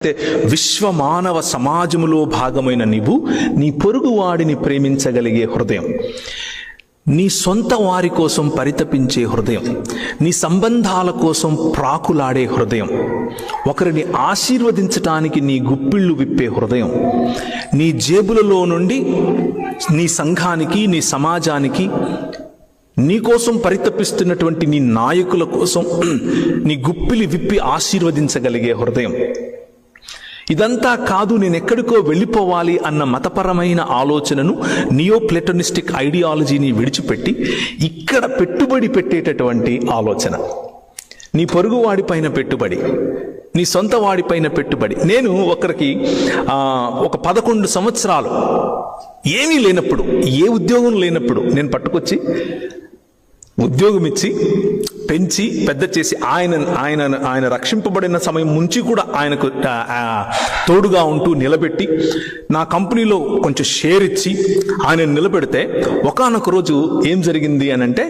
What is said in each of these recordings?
అయితే విశ్వమానవ సమాజములో భాగమైన నీవు నీ పొరుగువాడిని ప్రేమించగలిగే హృదయం నీ సొంత వారి కోసం పరితపించే హృదయం నీ సంబంధాల కోసం ప్రాకులాడే హృదయం ఒకరిని ఆశీర్వదించటానికి నీ గుప్పిళ్ళు విప్పే హృదయం నీ జేబులలో నుండి నీ సంఘానికి నీ సమాజానికి నీ కోసం పరితపిస్తున్నటువంటి నీ నాయకుల కోసం నీ గుప్పిలి విప్పి ఆశీర్వదించగలిగే హృదయం. ఇదంతా కాదు నేను ఎక్కడికో వెళ్ళిపోవాలి అన్న మతపరమైన ఆలోచనను నియోప్లెటనిస్టిక్ ఐడియాలజీని విడిచిపెట్టి ఇక్కడ పెట్టుబడి పెట్టేటటువంటి ఆలోచన. నీ పొరుగువాడిపైన పెట్టుబడి నీ సొంత వాడిపైన పెట్టుబడి. నేను ఒకరికి ఒక పదకొండు సంవత్సరాలు ఏమీ లేనప్పుడు ఏ ఉద్యోగం లేనప్పుడు నేను పట్టుకొచ్చి ఉద్యోగం ఇచ్చి పెంచి పెద్ద చేసి ఆయన ఆయన ఆయన రక్షింపబడిన సమయం నుంచి కూడా ఆయనకు తోడుగా ఉంటూ నిలబెట్టి నా కంపెనీలో కొంచెం షేర్ ఇచ్చి ఆయన నిలబెడితే ఒకానొక రోజు ఏం జరిగింది అని అంటే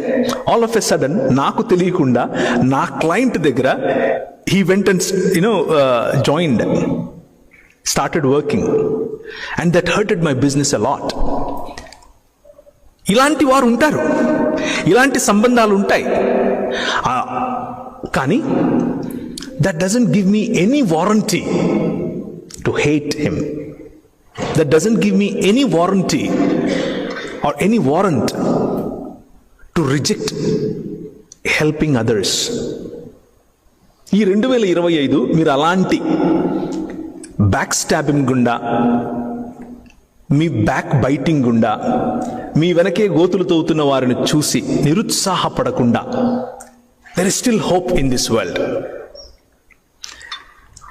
ఆల్ ఆఫ్ ఎ సడన్ నాకు తెలియకుండా నా క్లయింట్ దగ్గర he went and you know joined started working and that hurted my business a lot ఇలాంటి వారు ఉంటారు. ఇలాంటి సంబంధాలు ఉంటాయి. కానీ that doesn't give me any warranty to hate him that doesn't give me any warranty or any warrant to reject helping others ఈ రెండు వేల ఇరవై ఐదు మీరు అలాంటి బ్యాక్ స్టాబింగ్ గుండా మీ బ్యాక్ బైటింగ్ గుండా మీ వెనకే గోతులు తవ్వుతున్న వారిని చూసి నిరుత్సాహపడకుండా there is still hope in this world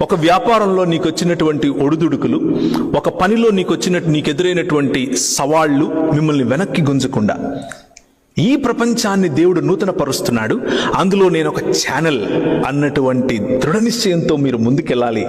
ఒక వ్యాపారంలో నీకు వచ్చినటువంటి ఒడిదుడుకులు ఒక పనిలో నీకు వచ్చినట్టు నీకు ఎదురైనటువంటి సవాళ్ళు మిమ్మల్ని వెనక్కి గుంజకుండా. ఈ ప్రపంచాన్ని దేవుడు నూతన పరుస్తున్నాడు అందులో నేను ఒక ఛానల్ అన్నటువంటి దృఢ నిశ్చయంతో మీరు ముందుకెళ్ళాలి.